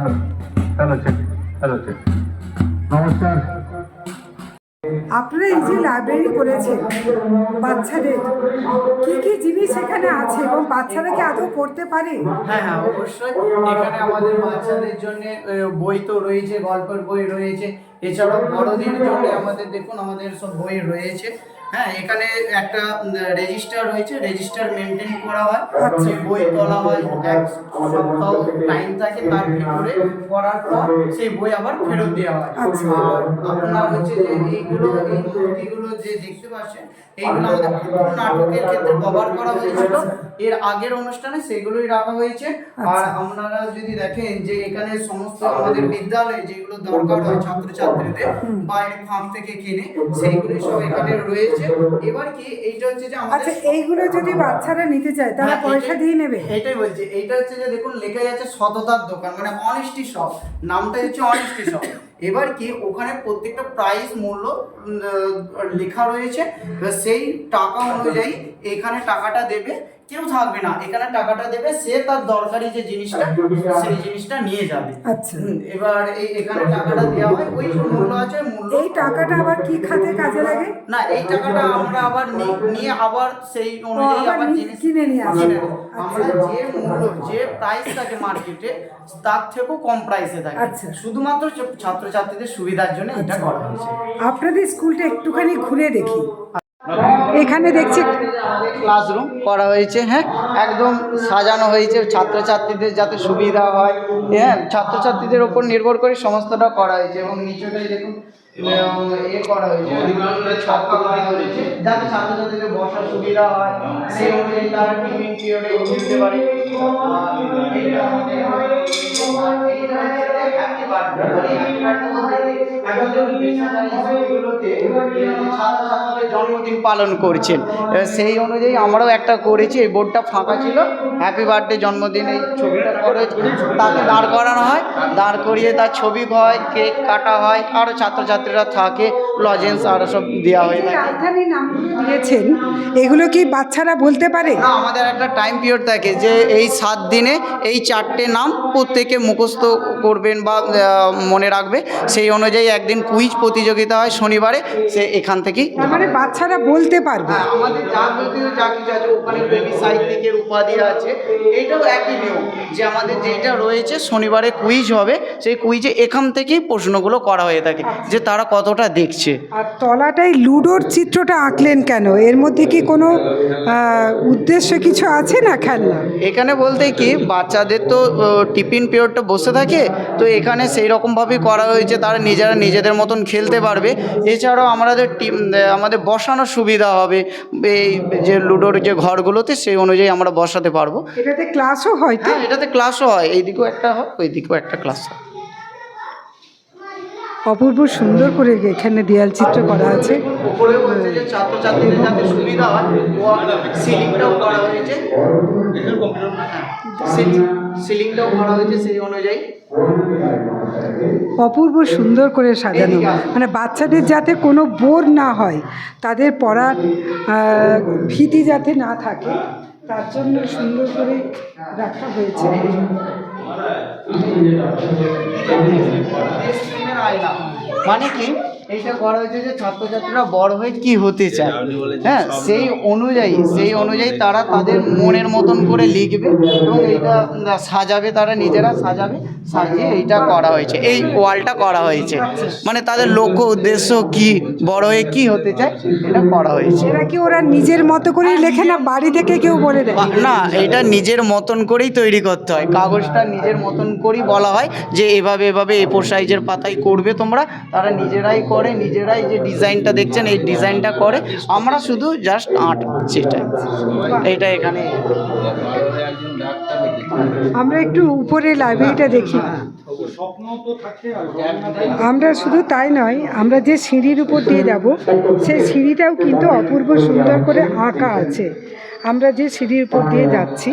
Hello hello check hello check নমস্কার। আপনারা এই যে লাইব্রেরি করেছেন বাচ্চাদের কি কি জিনিস এখানে আছে এবং বাচ্চারা কি আদৌ পড়তে পারে? হ্যাঁ হ্যাঁ অবশ্যই। এখানে আমাদের বাচ্চাদের জন্য বই তো রয়েছে গল্পের বই রয়েছে। এছাড়াও বড়দের জন্য আমাদের দেখুন আমাদের সব বই রয়েছে। হ্যাঁ এখানে একটা রেজিস্টার রয়েছে রেজিস্টার মেনটেন করা হয়। যে বই তোলা হয় এক সপ্তাহ টাইম থাকে তার ভিতরে করার পর সেই বই আবার ফেরত দেওয়া হয়। আচ্ছা। আর আপনার হচ্ছে যে এইগুলো এই মূর্তিগুলো যে দেখতে পাচ্ছেন এইগুলো আমাদের পুতুল নাটকের ক্ষেত্রে ব্যবহার করা হয়েছিল। এর আগের অনুষ্ঠানে সেগুলোই রাখা হয়েছে। আর আপনারা যদি দেখেন যে এখানে সমস্ত আমাদের বিদ্যালয়ে যেগুলো দরকার হয় ছাত্রছাত্রীদের বাইরে ফাঁক থেকে কিনে সেইগুলি সব এখানে রয়েছে। এবার কি এইটা হচ্ছে যে আমাদের আচ্ছা এইগুলো যদি বাচ্চারা নিতে চায় তারা হ্যাঁ, পয়সা দিয়ে নেবে। এটাই বলছি এইটা হচ্ছে যে দেখুন লেখা যাচ্ছে সততার দোকান মানে অনেস্টি শপ নামটা হচ্ছে অনেস্টি শপ এবার কি ওখানে প্রত্যেকটা প্রাইস মূল্য লেখা রয়েছে। সেই টাকা অনুযায়ী এখানে টাকাটা দেবে কেউ থাকবে না। এখানে টাকাটা দেবে সে তার দরকারি যে জিনিসটা সেই জিনিসটা নিয়ে যাবে। আচ্ছা। এবার এই এখানে টাকাটা দেওয়া হয় ওই মূল্য আছে মূল্য এই টাকাটা আবার কি খাতে কাজে লাগে? না এই টাকাটা আমরা আবার নিয়ে আবার সেই অনুযায়ী আবার জিনিস কিনে নিয়ে নেব। আচ্ছা। আমরা যে মূল্য যে প্রাইস থাকে মার্কেটে তার থেকেও কম প্রাইসে থাকে। আচ্ছা। শুধুমাত্র ছ- ছাত্রছাত্রীদের সুবিধার জন্য এটা করা হয়েছে। আপনাদের স্কুলটা একটুখানি ঘুরে দেখি। এখানে দেখছি ক্লাসরুম করা হয়েছে হ্যাঁ? একদম সাজানো হয়েছে ছাত্রছাত্রীদের যাতে সুবিধা হয় হ্যাঁ? ছাত্রছাত্রীদের ওপর নির্ভর করে সমস্তটা করা হয়েছে এবং নিচেটাই দেখুন এ করা হয়েছে। যাতে ছাত্রছাত্রীদের বসার সুবিধা হয় সেই অনুযায়ী তারা টিফিন পিরিয়ডে দিতে পারে। জন্মদিন পালন করছেন। সেই অনুযায়ী আমরাও একটা করেছি, এই বোর্ডটা ফাঁকা ছিল। হ্যাপি বার্থডে জন্মদিন, এই ছবিটা করে তাকে দাঁড় করানো হয়। দাঁড় করিয়ে তার ছবি হয়, কেক কাটা হয় আরও ছাত্রছাত্রীরা থাকে। লজেন্স আরও সব দেওয়া হয়ে থাকে রাজধানীর নামগুলো দিয়েছেন এগুলো কি বাচ্চারা বলতে পারে? না আমাদের একটা টাইম পিরিয়ড থাকে যে এই সাত দিনে এই চারটে নাম প্রত্যেকে মুখস্থ করবেন বা মনে রাখবে। সেই অনুযায়ী একদিন কুইজ প্রতিযোগিতা হয় শনিবারে সে এখান থেকেই মানে বাচ্চারা বলতে পারবে। হ্যাঁ আমাদের যাবতীয় যা কিছু আছে ওখানে বেবি সাহিত্যিকের উপাধি আছে। এইটাও একই নিয়ম যে আমাদের যেটা রয়েছে শনিবারে কুইজ হবে সেই কুইজে এখান থেকেই প্রশ্নগুলো করা হয়ে থাকে যে তারা কতটা দেখছে। আর তলাটায় লুডোর চিত্রটা আঁকলেন কেন? এর মধ্যে কি কোনো উদ্দেশ্য কিছু আছে না খেলনা? এখানে বলতে কি বাচ্চাদের তো টিফিন পিরিয়ডটা বসে থাকে তো এখানে সেই রকমভাবেই করা হয়েছে তারা নিজেরা নিজেদের মতন খেলতে পারবে। এছাড়াও আমাদের টিম আমাদের বসানোর সুবিধা হবে এই যে লুডোর যে ঘরগুলোতে সেই অনুযায়ী আমরা বসাতে পারব। এটাতে ক্লাসও হয় তো হ্যাঁ এটাতে ক্লাসও হয় এই দিকেও একটা হয় ওই দিকেও একটা ক্লাস হয়। অপূর্ব সুন্দর করে এখানে দেয়াল চিত্র করা আছে। উপরে বলছে যে ছাত্রছাত্রীদের যাতে সুবিধা সিলিংটাও করা হয়েছে। সিলিংটাও করা হয়েছে সেই অনুযায়ী। অপূর্ব সুন্দর করে সাজানো। মানে বাচ্চাদের যাতে কোনো বোর না হয় তাদের পড়ার ভীতি যাতে না থাকে তার জন্য সুন্দর করে রাখা হয়েছে। স্ক্রিনের আয়না মানে কি এইটা করা হয়েছে যে ছাত্রছাত্রীরা বড় হয়ে কি হতে চায়। হ্যাঁ সেই অনুযায়ী সেই অনুযায়ী তারা তাদের মনের মতন করে লিখবে এবং এইটা সাজাবে তারা নিজেরা সাজাবে সাজিয়ে এইটা করা হয়েছে। এই ওয়ালটা করা হয়েছে। মানে তাদের লক্ষ্য উদ্দেশ্য কি বড় হয়ে কি হতে চায় এটা করা হয়েছে। এরা কি ওরা নিজের মতো করেই লেখে না বাড়ি থেকে কেউ বলে দেয়? না এটা নিজের মতন করেই তৈরি করতে হয়। কাগজটা নিজের মতন করেই বলা হয় যে এভাবে এভাবে এফোর সাইজের পাতায় করবে তোমরা। তারা নিজেরাই করে নিজেরাই যে ডিজাইনটা দেখছেন, এই ডিজাইনটা করে। আমরা শুধু জাস্ট আর্ট সেটাই এইটা এখানে। আমরা একটু উপরে লাইব্রেরিটা দেখি। আমরা শুধু তাই নয়, আমরা যে সিঁড়ির উপর দিয়ে যাব, সেই সিঁড়িটাও কিন্তু অপূর্ব সুন্দর করে আঁকা আছে। আমরা যে সিঁড়ির উপর দিয়ে যাচ্ছি,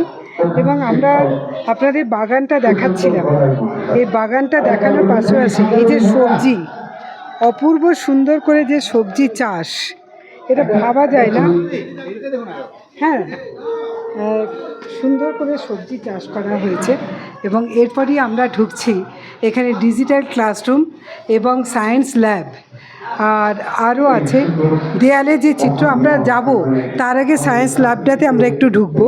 এবং আমরা আপনাদের বাগানটা দেখাচ্ছিলাম। এই বাগানটা দেখানোর পাশাপাশি এই যে সবজি অপূর্ব সুন্দর করে যে সবজি চাষ, এটা ভাবা যায় না। হ্যাঁ সুন্দর করে সবজি চাষ করা হয়েছে এবং এরপরই আমরা ঢুকছি এখানে ডিজিটাল ক্লাসরুম এবং সায়েন্স ল্যাব। আর আরও আছে, দেয়ালে যে চিত্র আমরা যাব, তার আগে সায়েন্স ল্যাবটাতে আমরা একটু ঢুকবো।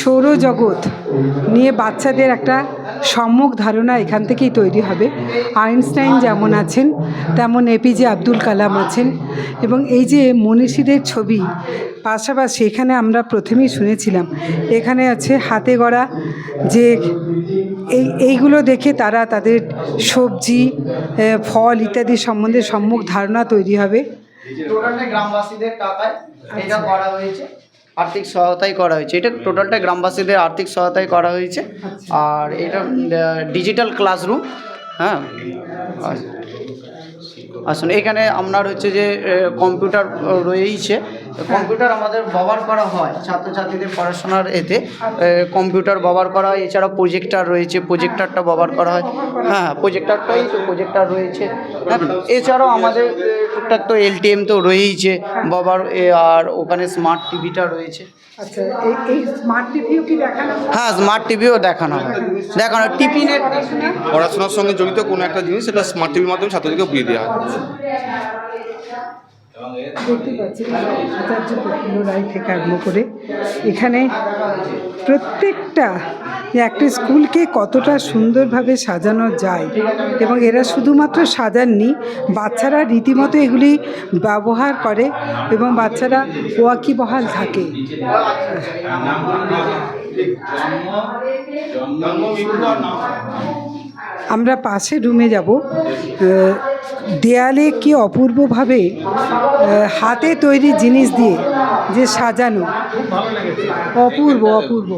সৌরজগৎ নিয়ে বাচ্চাদের একটা সম্মুখ ধারণা এখান থেকেই তৈরি হবে। আইনস্টাইন যেমন আছেন তেমন এপিজে আব্দুল কালাম আছেন এবং এই যে মনীষীদের ছবি পাশাপাশি এখানে আমরা প্রথমেই শুনেছিলাম এখানে আছে হাতে গড়া যে এই এইগুলো দেখে তারা তাদের সবজি ফল ইত্যাদি সম্বন্ধে সম্মুখ ধারণা তৈরি হবে। গ্রামবাসীদের টাকায় এটা করা হয়েছে। আর্থিক সহায়তাই করা হয়েছে। এটা টোটালটা গ্রামবাসীদের আর্থিক সহায়তায় করা হয়েছে। আর এটা ডিজিটাল ক্লাসরুম হ্যাঁ? আর- আসুন এখানে আপনার হচ্ছে যে কম্পিউটার রয়েইছে। কম্পিউটার আমাদের ব্যবহার করা হয় ছাত্রছাত্রীদের পড়াশোনার এতে। কম্পিউটার ব্যবহার করা হয় এছাড়া প্রজেক্টার রয়েছে প্রজেক্টারটা ব্যবহার করা হয়। হ্যাঁ প্রজেক্টারটাই তো প্রজেক্টার রয়েছে। হ্যাঁ এছাড়াও আমাদের টুকটাক তো এলটিএম তো রয়েইছে। বাবার এ, আর ওখানে স্মার্ট টিভিটা রয়েছে। আচ্ছা এই এই স্মার্ট টিভিও দেখানো হ্যাঁ? স্মার্ট টিভিও দেখানো হয়। দেখানো টিফিনের পড়াশোনার সঙ্গে জড়িত কোনো একটা জিনিস সেটা স্মার্ট টিভির মাধ্যমে ছাত্রদেরকে বুঝিয়ে দেওয়া হয়। দেখতে পাচ্ছি। আচার্য রায় থেকে আরম্ভ করে এখানে প্রত্যেকটা একটা স্কুলকে কতটা সুন্দরভাবে সাজানো যায় এবং এরা শুধুমাত্র সাজাননি বাচ্চারা রীতিমতো এগুলি ব্যবহার করে এবং বাচ্চারা ওয়াকিবহাল থাকে আমরা পাশে রুমে যাব। দেয়ালে কি অপূর্বভাবে হাতে তৈরি জিনিস দিয়ে যে সাজানো। অপূর্ব অপূর্ব।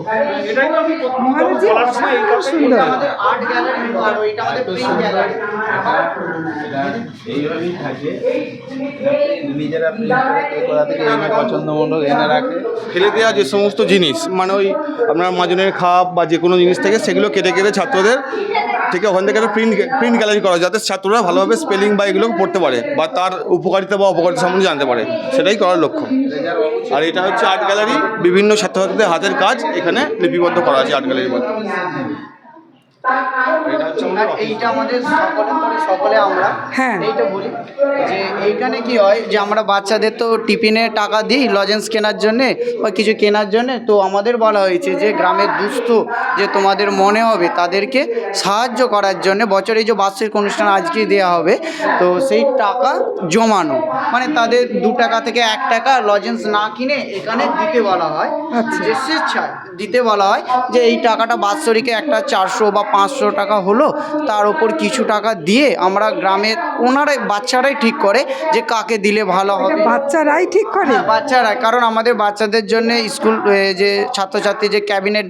সুন্দর। ফেলে দেওয়া যে সমস্ত জিনিস মানে ওই আপনার মাজনের খাপ বা যে কোনো জিনিস থেকে সেগুলো কেটে কেটে ছাত্রদের থেকে ওখান থেকে একটা প্রিন্ট প্রিন্ট গ্যালারি করা যাতে ছাত্ররা ভালোভাবে স্পেলিং বা এগুলো পড়তে পারে বা তার উপকারিতা বা অপকারিতা সম্বন্ধে জানতে পারে। সেটাই করার লক্ষ্য। আর এটা হচ্ছে আর্ট গ্যালারি বিভিন্ন ছাত্রছাত্রীদের হাতের কাজ এখানে লিপিবদ্ধ করা আছে আর্ট গ্যালারির মাধ্যমে আমাদের এইটা আমাদের সকলে সকলে আমরা হ্যাঁ। এইটা বলি। এইখানে কি হয় যে আমরা বাচ্চাদের তো টিফিনে টাকা দিই লজেন্স কেনার জন্যে বা কিছু কেনার জন্যে। তো আমাদের বলা হয়েছে যে গ্রামের দুস্থ যে তোমাদের মনে হবে তাদেরকে সাহায্য করার জন্য বছরে যে বার্ষিক অনুষ্ঠান আজকে দেওয়া হবে তো সেই টাকা জমানো। মানে তাদের দু টাকা থেকে এক টাকা লজেন্স না কিনে এখানে দিতে বলা হয়। আচ্ছা। যে স্বেচ্ছায় দিতে বলা হয় যে এই টাকাটা বাৎসরিকে একটা চারশো বা পাঁচশো টাকা হলো তার ওপর কিছু টাকা দিয়ে আমরা গ্রামের ওনারাই বাচ্চারাই ঠিক করে যে কাকে দিলে ভালো হবে। বাচ্চারাই ঠিক করে। হ্যাঁ বাচ্চারা কারণ আমাদের বাচ্চাদের জন্য স্কুল যে ছাত্রছাত্রী যে ক্যাবিনেট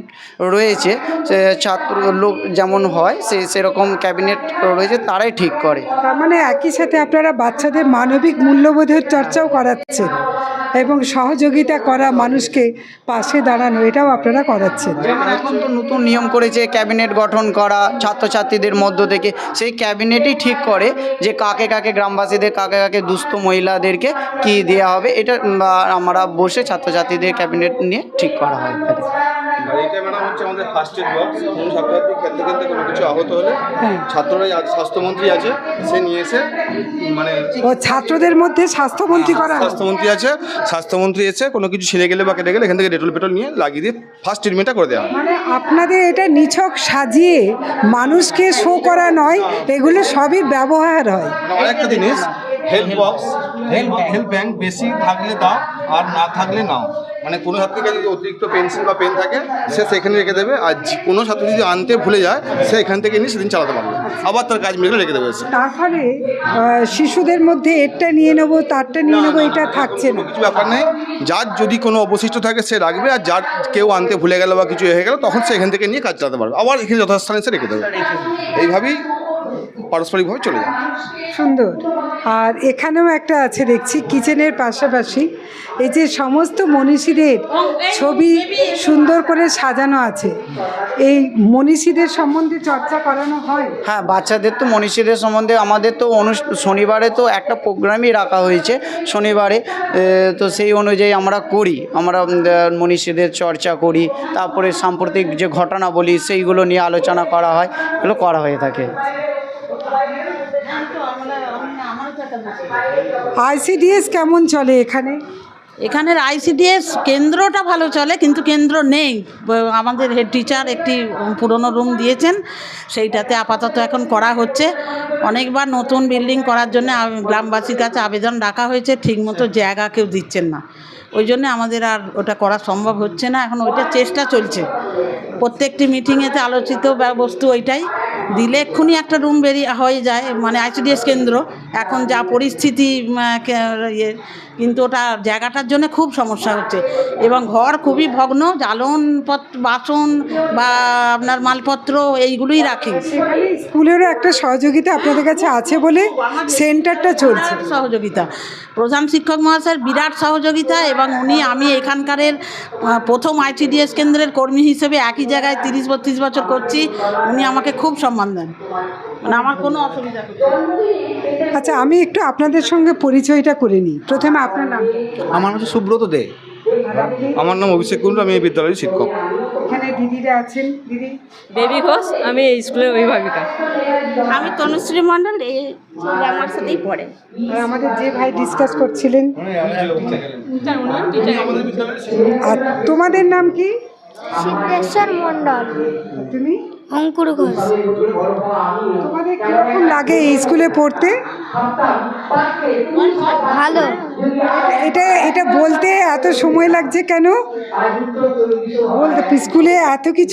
রয়েছে ছাত্র লোক যেমন হয় সে সেরকম ক্যাবিনেট রয়েছে তারাই ঠিক করে। তার মানে একই সাথে আপনারা বাচ্চাদের মানবিক মূল্যবোধের চর্চাও করাচ্ছেন। এবং সহযোগিতা করা মানুষকে পাশে দাঁড়ানো, এটাও আপনারা করাচ্ছেন। এখন তো নতুন নিয়ম করেছে ক্যাবিনেট গঠন করা, ছাত্রছাত্রীদের মধ্য থেকে। সেই ক্যাবিনেটই ঠিক করে যে কাকে কাকে গ্রামবাসীদের, কাকে কাকে দুস্থ মহিলাদেরকে কি দেওয়া হবে, এটা আমরা বসে ছাত্রছাত্রীদের ক্যাবিনেট নিয়ে ঠিক করা হয়। আর এইটা ম্যাডাম হচ্ছে আমাদের ফার্স্ট এড বক্স কোনো ছাত্রছাত্রী খেলতে খেলতে কোনো কিছু আহত হলে হ্যাঁ। ছাত্ররা স্বাস্থ্যমন্ত্রী আছে সে নিয়ে এসে মানে ও ছাত্রদের মধ্যে স্বাস্থ্যমন্ত্রী করা স্বাস্থ্যমন্ত্রী আছে স্বাস্থ্যমন্ত্রী এসে কোনো কিছু ছিঁড়ে গেলে বা কেটে গেলে এখান থেকে ডেটল পেট্রোল নিয়ে লাগিয়ে দিয়ে ফার্স্ট ট্রিটমেন্টটা করে দেওয়া মানে আপনাদের এটা নিছক সাজিয়ে মানুষকে শো করা নয় এগুলো সবই ব্যবহার হয়। মানে আরেকটা জিনিস help box help help bank বেশি থাকলে দাও আর না থাকলে নাও। মানে কোনো ছাত্রীর কাছে যদি অতিরিক্ত পেন্সিল বা পেন থাকে সে সেখানে রেখে দেবে আর কোনো ছাত্র যদি আনতে ভুলে যায় সে এখান থেকে নিয়ে সেদিন চালাতে পারবে। আবার তার কাজ মিলে রেখে দেবে তার ফলে শিশুদের মধ্যে এরটা নিয়ে নেব তারটা নিয়ে নেব এটা থাকছে না। কিছু ব্যাপার নেই। যার যদি কোনো অবশিষ্ট থাকে সে রাখবে আর যার কেউ আনতে ভুলে গেল বা কিছু হয়ে গেল তখন সে এখান থেকে নিয়ে কাজ চালাতে পারবে। আবার এখানে যথাস্থানে সে রেখে দেবে। এইভাবেই পারস্পরিকভাবে চলে যায় সুন্দর। আর এখানেও একটা আছে দেখছি কিচেনের পাশাপাশি। এই যে সমস্ত মনীষীদের ছবি সুন্দর করে সাজানো আছে এই মনীষীদের সম্বন্ধে চর্চা করানো হয়? হ্যাঁ বাচ্চাদের তো মনীষীদের সম্বন্ধে আমাদের তো অনু- শনিবারে তো একটা প্রোগ্রামই রাখা হয়েছে শনিবারে। তো সেই অনুযায়ী আমরা করি আমরা মনীষীদের চর্চা করি। তারপরে সাম্প্রতিক যে ঘটনা বলি সেইগুলো নিয়ে আলোচনা করা হয় এগুলো করা হয়ে থাকে। আইসিডিএস কেমন চলে এখানে? এখানের আইসিডিএস কেন্দ্রটা ভালো চলে, কিন্তু কেন্দ্র নেই। আমাদের হেড টিচার একটি পুরনো রুম দিয়েছেন, সেইটাতে আপাতত এখন করা হচ্ছে। অনেকবার নতুন বিল্ডিং করার জন্য গ্রামবাসীর কাছে আবেদন রাখা হয়েছে, ঠিকমতো জায়গা কেউ দিচ্ছেন না। ওই জন্য আমাদের আর ওটা করা সম্ভব হচ্ছে না। এখন ওইটা চেষ্টা চলছে। প্রত্যেকটি মিটিংয়েতে আলোচিত বস্তু ওইটাই। দিলে এক্ষুনি একটা রুম বেরিয়ে হয়ে যায় মানে আইসিডিএস কেন্দ্র। এখন যা পরিস্থিতি ইয়ে কিন্তু ওটা জায়গাটার জন্য খুব সমস্যা হচ্ছে। এবং ঘর খুবই ভগ্ন জ্বালনপত্র বাসন বা আপনার মালপত্র এইগুলোই রাখি। স্কুলেরও একটা সহযোগিতা আপনাদের কাছে আছে বলে সেন্টারটা চলছে। সহযোগিতা। প্রধান শিক্ষক মহাশয়ের বিরাট সহযোগিতা এবং উনি আমি এখানকারের প্রথম আইটিডিএস কেন্দ্রের কর্মী হিসেবে একই জায়গায় তিরিশ বত্রিশ বছর করছি। উনি আমাকে খুব সম্মান দেন। মানে আমার কোনো অসুবিধা আচ্ছা আমি একটু আপনাদের সঙ্গে পরিচয়টা করে নিই। প্রথমে আপনার নাম? আমার হচ্ছে সুব্রত দে। আমার নাম অভিষেক কুণ্ডু আমি এই বিদ্যালয়ের শিক্ষক। এখানে দিদিরা আছেন? দিদি? বেবি ঘোষ আমি এই স্কুলের অভিভাবিকা। আমি তনুশ্রী মণ্ডল এই আমার সাথেই পড়ে। আর আমাদের যে ভাই ডিসকাস করছিলেন। আর তোমাদের নাম কি? সিদ্ধেশ্বর মণ্ডল। তুমি? অঙ্কুর ঘোষ। তোমাদের কীরকম লাগে এই স্কুলে পড়তে? ভালো। এটা এটা বলতে এত সময় লাগছে কেন? বলতে স্কুলে এত কিছু